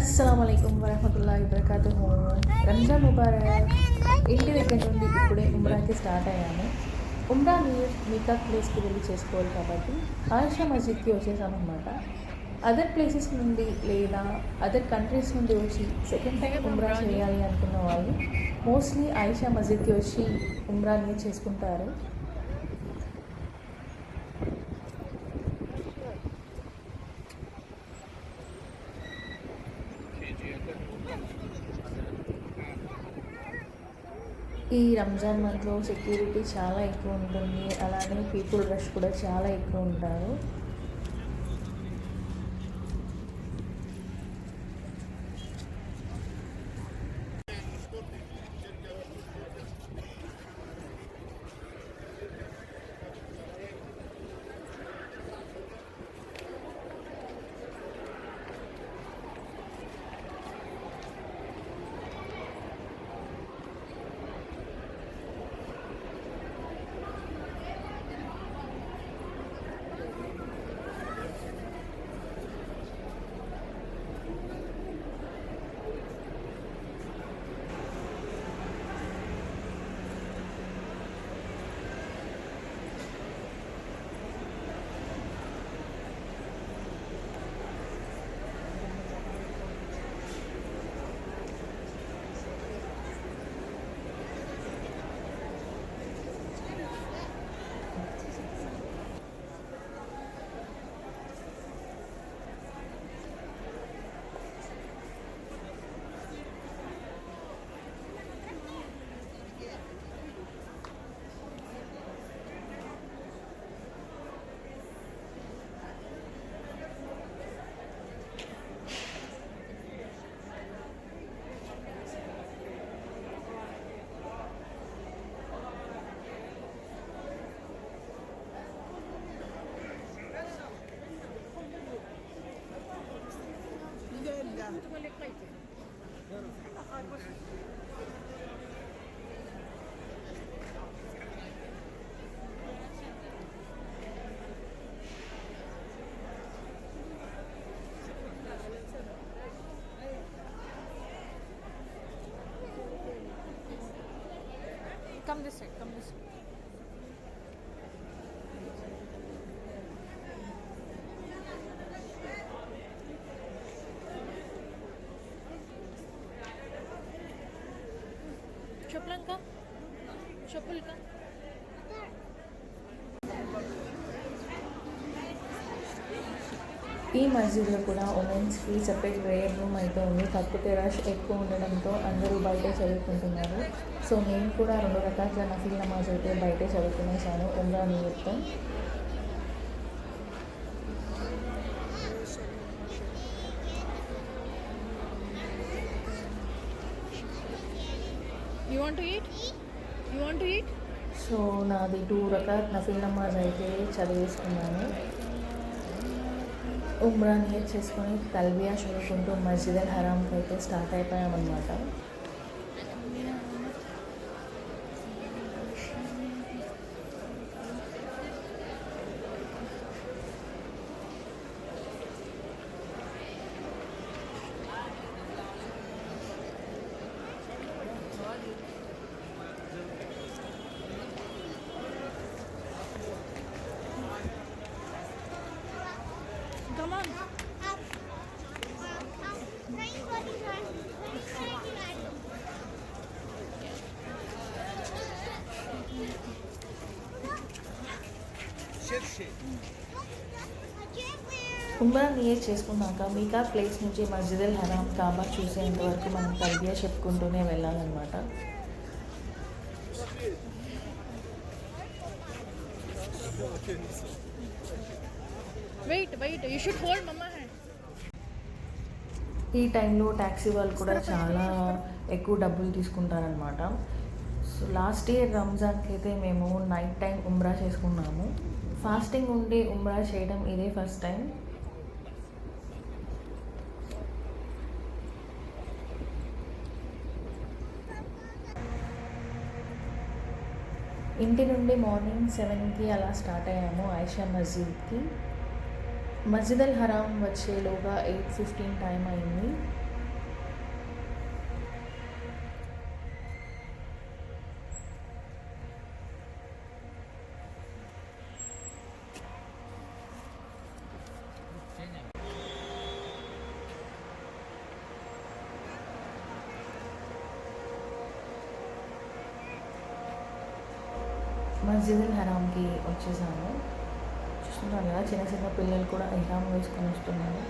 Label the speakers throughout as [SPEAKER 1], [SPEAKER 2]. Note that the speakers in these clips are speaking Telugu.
[SPEAKER 1] అస్సలం అయికం వరహమతుల్లా వబర్కాతుహు రంజాన్ ముబారక్ ఇంటి దగ్గర నుండి ఇప్పుడే ఉమ్రాకి స్టార్ట్ అయ్యాము. ఉమ్రా మీరు మీకా ప్లేస్కి వెళ్ళి చేసుకోవాలి కాబట్టి ఆయిషా మస్జిద్కి వచ్చేసాం అనమాట అదర్ ప్లేసెస్ నుండి లేదా అదర్ కంట్రీస్ నుండి వచ్చి సెకండ్ టైం ఉమ్రా చేయాలి అనుకున్న వాళ్ళు మోస్ట్లీ ఆయిషా మస్జిద్కి వచ్చి ఉమ్రాని చేసుకుంటారు. రంజాన్ మంత్లో సెక్యూరిటీ చాలా ఎక్కువ ఉంటుంది. అలానే పీపుల్ రష్ కూడా చాలా ఎక్కువ ఉంటారు.
[SPEAKER 2] Come this way.
[SPEAKER 1] ఈ మస్జిద్లో కూడా ఉమెన్స్కి సెపరేట్ ప్రేయర్ రూమ్ అయితే ఉంది. కాకపోతే రష్ ఎక్కువ ఉండడంతో అందరూ బయటే చదువుకుంటున్నారు. సో నేను కూడా రెండు రకాల నఫీల్ నమాజ్ అయితే బయటే చదువుకునేసాను. ఉమ్రా నిమిత్తం. అది టూ రకాల నఫిల్ నమాజ్ అయితే చదివేసుకున్నాను. ఉమ్రా నియత్ చేసుకొని తల్బియా చదువుకుంటూ మస్జిద్ అల్ హరామ్కి అయితే స్టార్ట్ అయిపోయామన్నమాట. ఉమ్రా నియత్ చేసుకున్నాక మిగతా ప్లేస్ నుంచి మస్జిద్ అల్ హరామ్ కాబా చూసేంత వరకు మనం తల్బియా చెప్పుకుంటూనే వెళ్ళాలన్నమాట. ఈ టైంలో ట్యాక్సీ వాళ్ళు కూడా చాలా ఎక్కువ డబ్బులు తీసుకుంటారనమాట సో లాస్ట్ ఇయర్ రంజాన్కి అయితే మేము నైట్ టైం ఉమ్రా చేసుకున్నాము. ఫాస్టింగ్ ఉండి ఉమ్రా చేయడం ఇదే ఫస్ట్ టైం. ఇంటి నుండి మార్నింగ్ సెవెన్కి అలా స్టార్ట్ అయ్యాము ఆయిషా మస్జిద్కి మస్జిద్ అల్ హరామ్ వచ్చేలోగా ఎయిట్ ఫిఫ్టీన్ టైం అయింది మస్జిద్ హరామ్కి వచ్చేసాము. చూస్తున్నారు కదా చిన్న చిన్న పిల్లలు కూడా ఎహ్రామ్ వేసుకొని వస్తున్నారు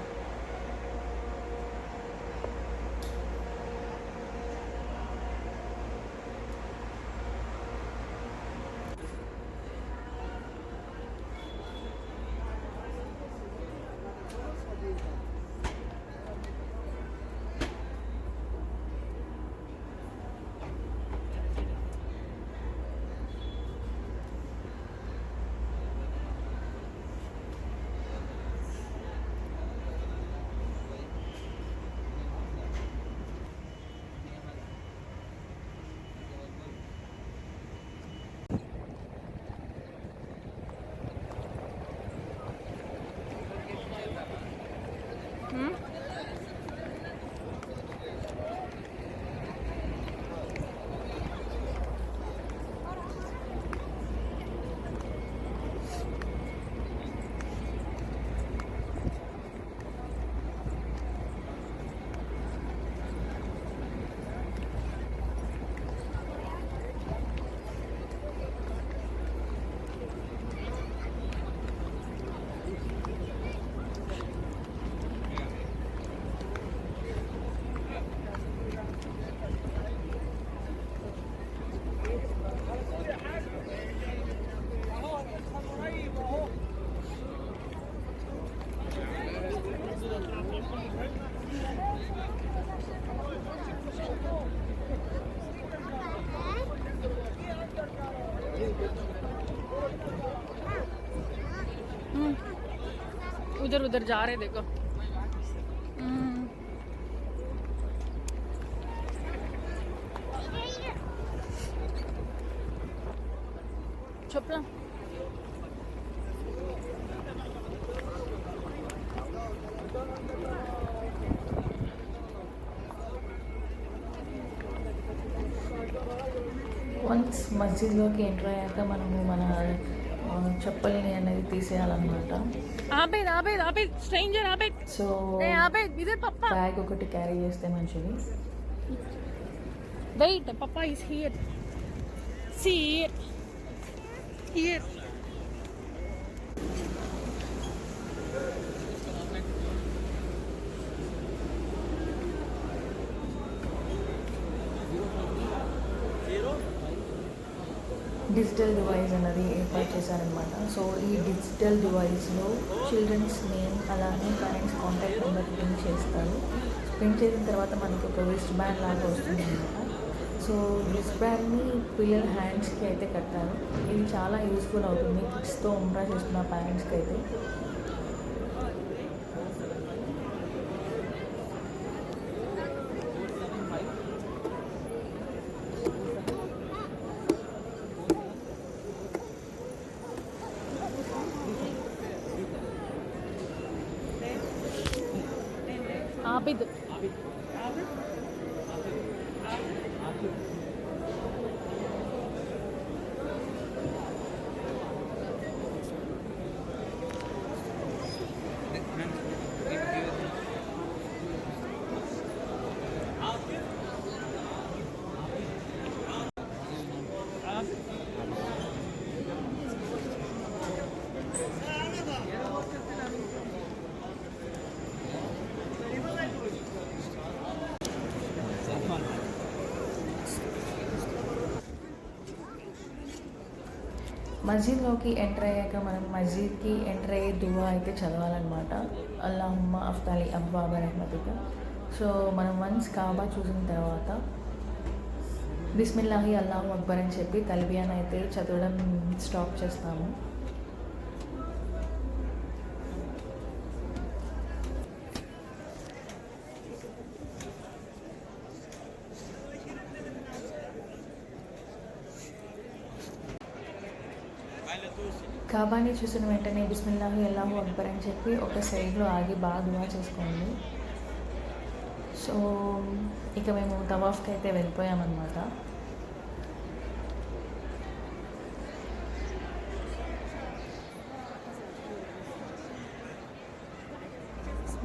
[SPEAKER 2] उधर उधर जा रहे देखो।
[SPEAKER 1] मस्जिद लोग एंट्रा ఇంకా మనము మన చెప్పలేని అనేది తీసేయాలన్నమాట. సో బ్యాగ్ ఒకటి క్యారీ చేస్తే మంచిది.
[SPEAKER 2] Wait is here
[SPEAKER 1] digital device అనేది ఏర్పాటు చేశారనమాట సో ఈ డిజిటల్ డివైస్లో చిల్డ్రన్స్ నేమ్ అలానే పేరెంట్స్ కాంటాక్ట్ నెంబర్ ప్రింట్ చేస్తారు. ప్రింట్ చేసిన తర్వాత మనకి ఒక వెస్ట్ బ్యాండ్ లాగా వస్తుంది అనమాట సో వెస్ట్ బ్యాండ్ని పిల్లల హ్యాండ్స్కి అయితే కట్టారు. ఇది చాలా యూస్ఫుల్ అవుతుంది. కిడ్స్తో ఉమ్రా చేస్తున్న పేరెంట్స్కి అయితే. మస్జిద్లోకి ఎంటర్ అయ్యాక మనం మస్జిద్కి ఎంటర్ అయ్యే దువా అయితే చదవాలన్నమాట. అల్లాహమ్మ అఫ్తాలి అబ్బాబా రహమతిక సో మనం వన్స్ కాబా చూసిన తర్వాత బిస్మిల్లాహి అల్లాహు అక్బర్ అని చెప్పి తల్బియాన్ అయితే చదవడం స్టాప్ చేస్తాము. కాబాని చూసిన వెంటనే బిస్మిల్లాహు ఎల్లాహు అక్బర్ అని చెప్పి ఒక సైడ్లో ఆగి బాగా దువా చేసుకోండి. సో ఇక మేము తవాఫ్కి అయితే వెళ్ళిపోయామన్నమాట.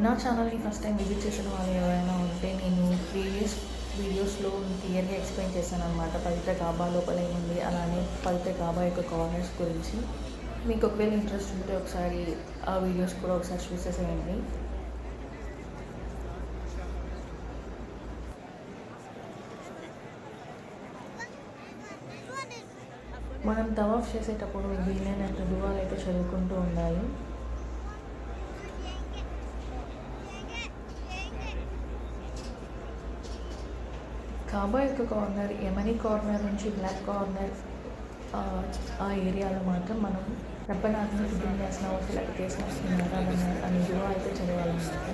[SPEAKER 1] నా ఛానల్ని ఫస్ట్ టైం విజిట్ చేసిన వాళ్ళు ఎవరైనా ఉంటే నేను ప్రీవియస్ వీడియోస్లో క్లియర్గా ఎక్స్ప్లెయిన్ చేశాను అనమాట పవిత్ర కాబా లోపల ఏముంది? అలానే పవిత్ర కాబా యొక్క కార్నర్స్ గురించి. మీకు ఒకవేళ ఇంట్రెస్ట్ ఉంటే ఒకసారి ఆ వీడియోస్ కూడా ఒకసారి చూసేసేయండి. మనం తవాఫ్ చేసేటప్పుడు వీలైనంత దువాలు అయితే చదువుకుంటూ ఉండాలి. కాబా యొక్క కార్నర్ యమనీ కార్నర్ నుంచి బ్లాక్ కార్నర్ ఆ ఏరియాలో మాత్రం మనం రబ్బనాథ్ని సిద్ధం చేసిన అవసరం చేసిన వస్తున్నారా అని దువా అయితే చదవాలన్నమాట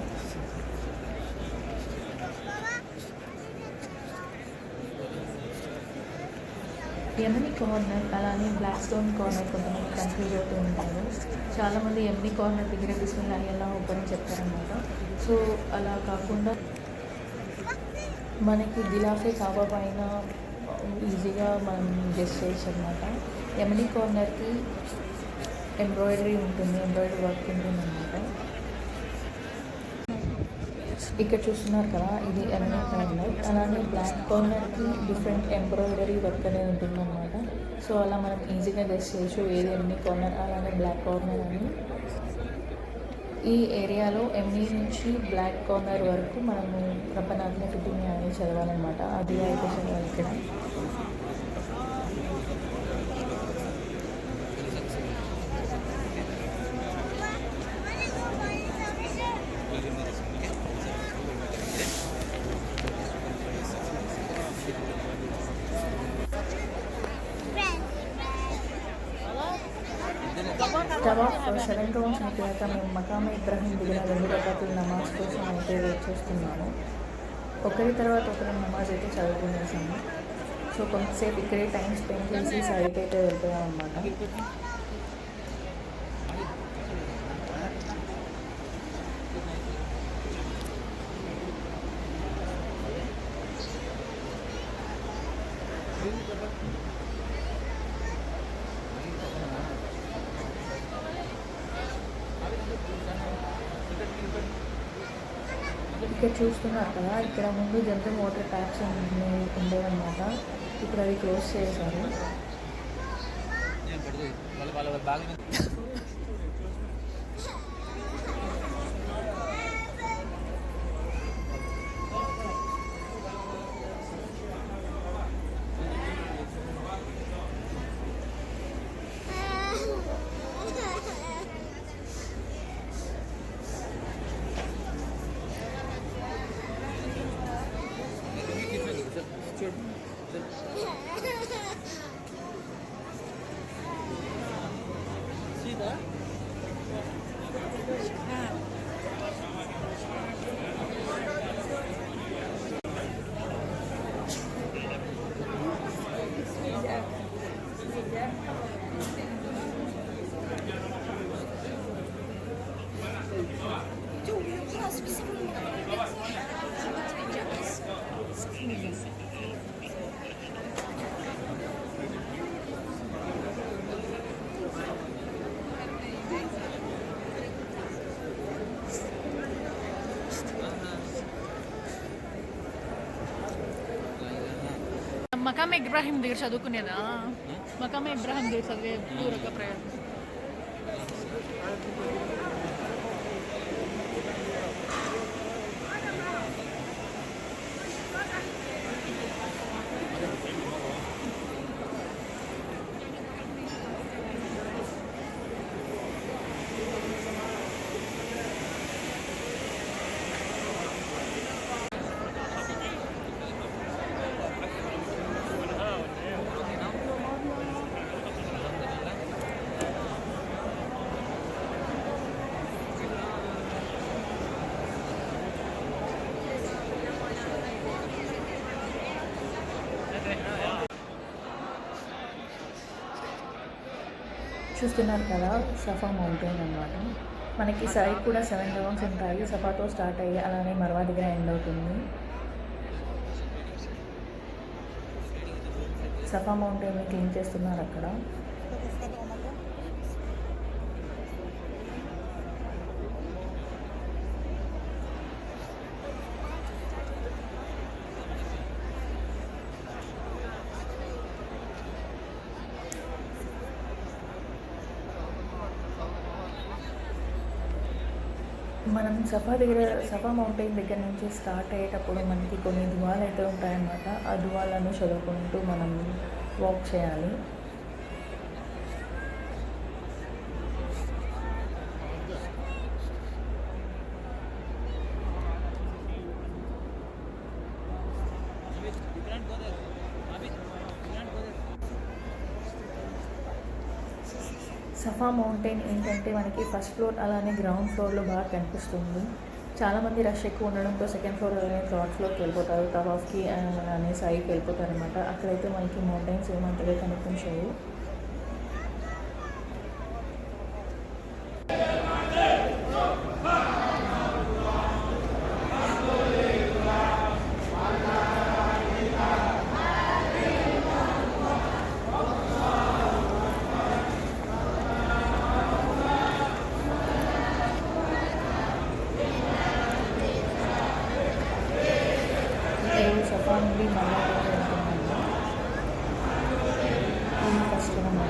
[SPEAKER 1] ఎమ్ని కార్నర్ అలానే బ్లాక్ స్టోన్ కార్నర్ కొంతమంది కన్ఫ్యూజ్ అవుతూ ఉంటారు. చాలామంది ఎమ్ని కార్నర్ దగ్గర బిస్మిల్లా ఎలా ఓపెన్ చెప్తారనమాట సో అలా కాకుండా మనకి గిలాఫే కాబా పైన ఈజీగా మనం గెస్ట్ చేయొచ్చు అనమాట ఎమ్ని కార్నర్కి ఎంబ్రాయిడరీ ఉంటుంది ఎంబ్రాయిడరీ వర్క్ ఉంటుంది అనమాట ఇక్కడ చూస్తున్నారు కదా ఇది ఎమ్మె కార్నర్ అలానే బ్లాక్ కార్నర్కి డిఫరెంట్ ఎంబ్రాయిడరీ వర్క్ అనేది ఉంటుందన్నమాట. సో అలా మనం ఈజీగా గెస్ చేయొచ్చు ఏది ఎమ్ని కార్నర్ అలానే బ్లాక్ కార్నర్ అని. ఈ ఏరియాలో ఎంఈ నుంచి బ్లాక్ కార్నర్ వరకు మనము రబ్బనాథ్ని ఫిట్టింగ్ అనేది చదవాలన్నమాట. అది అయితే చదవాలి ఇక్కడ తవాఫ్ సెవెన్ రౌండ్స్ అయిపోయాక మేము మకామ ఇబ్రాహిం దిగిన రెండు రకాల నమాజ్ కోసం అయితే వెయిట్ చేస్తున్నాము ఒకరి తర్వాత ఒకరి నమాజ్ అయితే చదువుకునేసాము సో కొంతసేపు ఇక్కడే టైం స్పెండ్ చేసి సైట్ అయితే వెళ్తున్నాం అనమాట ఇక్కడ చూస్తున్నారు కదా ఇక్కడ ముందు జనరల్ వాటర్ ట్యాప్స్ ఉండేవన్నమాట. ఇప్పుడు అవి క్లోజ్ చేశారు.
[SPEAKER 2] మకామ ఇబ్రాహిం దగ్గర చదువుకునేదా? మకామ ఇబ్రాహిం దగ్గర చదివే పూరక ప్రయాణం.
[SPEAKER 1] చూస్తున్నారు కదా సఫా మౌంటైన్ అన్నమాట. మనకి సైడ్ కూడా సెవెన్ రౌండ్స్ ఉంటాయి. సఫాతో స్టార్ట్ అయ్యి అలానే మరవా దగ్గర ఎండ్ అవుతుంది. సఫా మౌంటైన్ని క్లీన్ చేస్తున్నారు అక్కడ మనం సఫా దగ్గర సఫా మౌంటైన్ దగ్గర నుంచి స్టార్ట్ అయ్యేటప్పుడు మనకి కొన్ని దువాలు అయితే ఉంటాయన్నమాట. ఆ దువాలను చదువుకుంటూ మనం వాక్ చేయాలి. సఫా మౌంటైన్ ఏంటంటే మనకి ఫస్ట్ ఫ్లోర్ అలానే గ్రౌండ్ ఫ్లోర్లో బాగా కనిపిస్తుంది. చాలామంది రష్ ఎక్కువ ఉండడంతో సెకండ్ ఫ్లోర్ అలానే థర్డ్ ఫ్లోర్కి వెళ్ళిపోతారు. టవాఫ్కి అలానే సైడ్కి వెళ్ళిపోతారు అనమాట అక్కడైతే మనకి మౌంటైన్స్ ఏమంతగా కనిపించవు ఇప్పుడు సఫా నుండి మళ్ళా కూడా వెళ్తున్నాము ఇది ఫస్ట్ మనం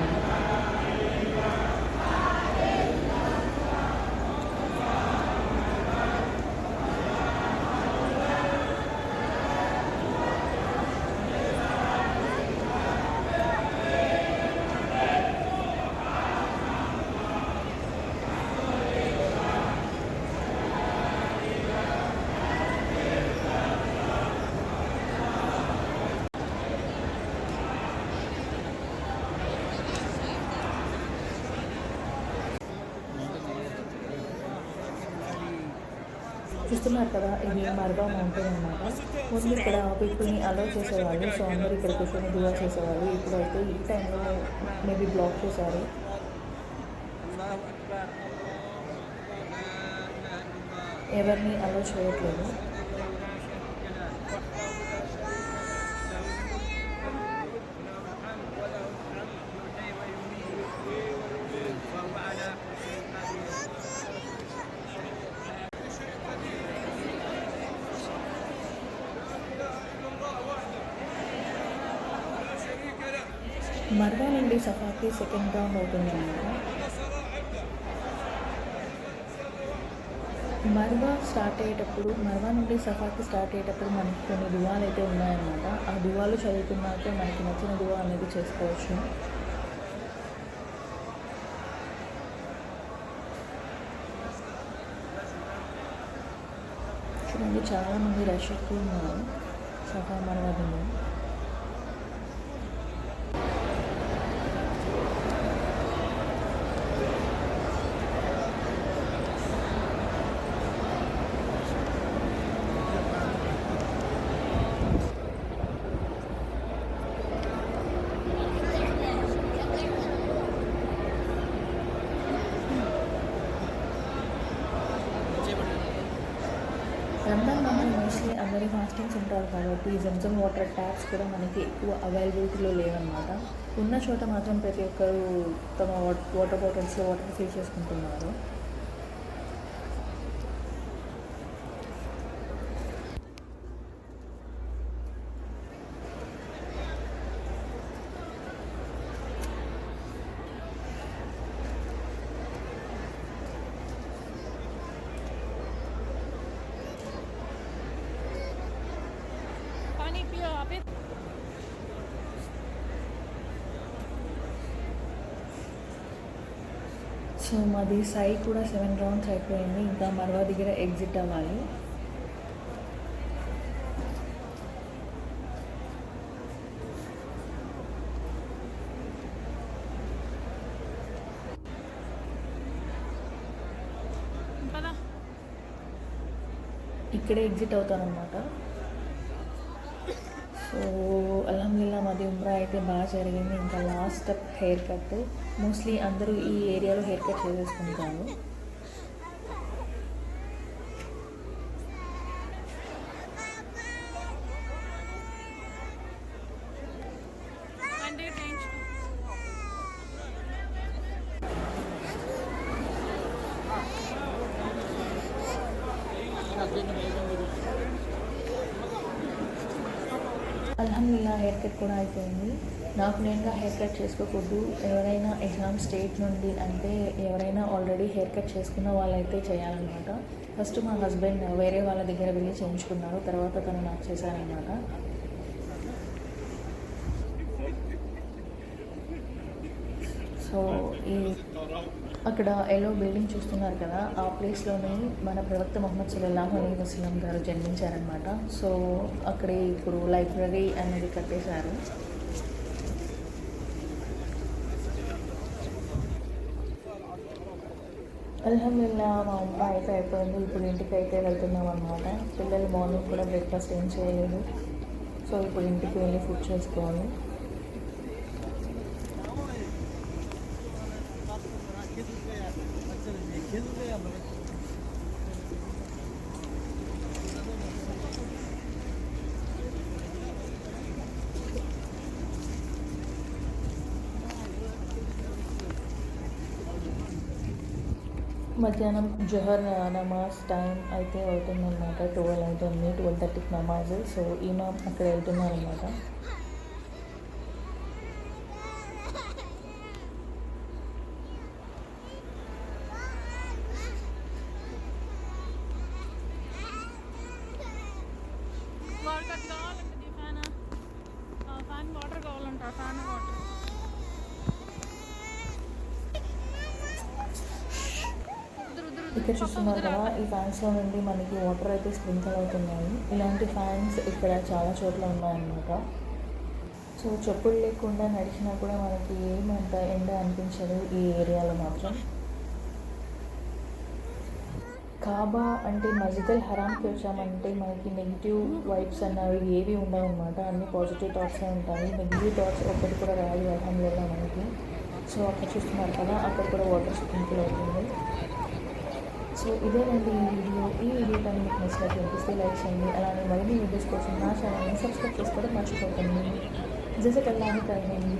[SPEAKER 1] చూస్తున్నారు కదా ఇది మర్బా మౌంటైన్ అనమాట ముందు ఇక్కడ పీపుల్ని అలౌ చేసేవాళ్ళు సో అందరూ ఇక్కడ కూర్చొని దువా చేసేవాళ్ళు. ఇప్పుడైతే ఈ టైంలో మేబీ బ్లాక్ చేశారు. ఎవరిని అలౌ చేయట్లేదు. మర్వా నుండి సఫాకి సెకండ్ రౌండ్ అవుతుంది అన్నమాట. మర్వా స్టార్ట్ అయ్యేటప్పుడు మర్వా నుండి సఫాకి స్టార్ట్ అయ్యేటప్పుడు మనకి కొన్ని దువాలు అయితే ఉన్నాయన్నమాట. ఆ దువాలు చదువుకున్నాక మనకి నచ్చిన దువా అనేది చేసుకోవచ్చు. చూడండి చాలామంది రష్ ఎక్కువ ఉన్నారు. సఫా మర్వాదిలో మోస్ట్లీ అందరి ఫాస్టింగ్స్ ఉంటారు కాబట్టి జంజం వాటర్ ట్యాప్స్ కూడా మనకి ఎక్కువ అవైలబిలిటీలో లేవన్నమాట. ఉన్న చోట మాత్రం ప్రతి ఒక్కరు తమ వాటర్ బాటిల్స్లో వాటర్ ఫిల్ చేసుకుంటున్నారు. సో మాది సై కూడా సెవెన్ రౌండ్స్ అయిపోయింది. ఇంకా మరవ దగ్గర ఎగ్జిట్ అవ్వాలి. ఇక్కడే ఎగ్జిట్ అవుతారనమాట సో అల్హమ్దుల్లా మాది ఉమ్రా అయితే బాగా జరిగింది. ఇంకా లాస్ట్ హెయిర్ కట్ మోస్ట్లీ అందరూ ఈ ఏరియాలో హెయిర్ కట్ చేసేసుకుంటారు
[SPEAKER 2] అంటే చేయించు
[SPEAKER 1] అల్హమ్దుల్లా హెయిర్ కట్ కూడా అయిపోయింది. నాకు నేనుగా హెయిర్ కట్ చేసుకోకూడదు. ఎవరైనా ఎగ్జామ్ స్టేట్ నుండి అంటే ఎవరైనా ఆల్రెడీ హెయిర్ కట్ చేసుకున్న వాళ్ళైతే చేయాలన్నమాట. ఫస్ట్ మా హస్బెండ్ వేరే వాళ్ళ దగ్గర వెళ్ళి చేయించుకున్నారు. తర్వాత తను నాకు చేశారనమాట సో ఈ అక్కడ ఎల్లో బిల్డింగ్ చూస్తున్నారు కదా ఆ ప్లేస్లోనే మన ప్రవక్త మొహమ్మద్ సల్లాహు అలీ వసలం గారు జన్మించారనమాట సో అక్కడే ఇప్పుడు లైబ్రరీ అనేది కట్టేశారు. అల్హమ్దుల్లా మా అమ్మ అయితే అయిపోయింది ఇప్పుడు ఇంటికి అయితే వెళ్తున్నాం అనమాట పిల్లలు మార్నింగ్ కూడా బ్రేక్ఫాస్ట్ ఏం చేయలేదు. సో ఇప్పుడు ఇంటికి వెళ్ళి ఫుడ్ చేసుకోవాలి. మధ్యాహ్నం జోహర్ నమాజ్ టైం అయితే అవుతుందన్నమాట. ట్వెల్వ్ అవుతుంది. ట్వెల్వ్ థర్టీకి నమాజ్. సో ఈమె అక్కడ వెళ్తున్నారనమాట
[SPEAKER 2] వాడికి అది కావాలంటే ఈ ఫ్యాన్ ఆ ఫ్యాన్ వాటర్ కావాలంట ఆ ఫ్యాన్ వాటర్
[SPEAKER 1] ఇక్కడ చూస్తున్నారు కదా ఈ ఫ్యాన్స్లో నుండి మనకి వాటర్ అయితే స్ప్రింకల్ అవుతున్నాయి. ఇలాంటి ఫ్యాన్స్ ఇక్కడ చాలా చోట్ల ఉన్నాయన్నమాట. సో చెప్పులు లేకుండా నడిచినా కూడా మనకి ఏమంత ఎండ అనిపించదు ఈ ఏరియాలో మాత్రం. కాబా అంటే మస్జిదల్ హరామ్కి వచ్చామంటే మనకి నెగిటివ్ వైబ్స్ అన్నవి ఏవి ఉండవు అనమాట అన్ని పాజిటివ్ థాట్సే ఉంటాయి. నెగిటివ్ థాట్స్ ఒక్కటి కూడా రాదు అల్హమ్దుల్లా మనకి. సో అక్కడ చూస్తున్నారు కదా అక్కడ కూడా వాటర్ స్ప్రింకిల్ అవుతుంది. సో ఇదేనండి ఈ వీడియో. ఈ వీడియో కానీ మీకు నచ్చినట్టు అనిపిస్తే లైక్ చేయండి. అలానే మరిన్ని వీడియోస్ కోసం నా ఛానల్ని సబ్స్క్రైబ్ చేసుకోవడం మర్చిపోకండి. జసకల్లాని కలగండి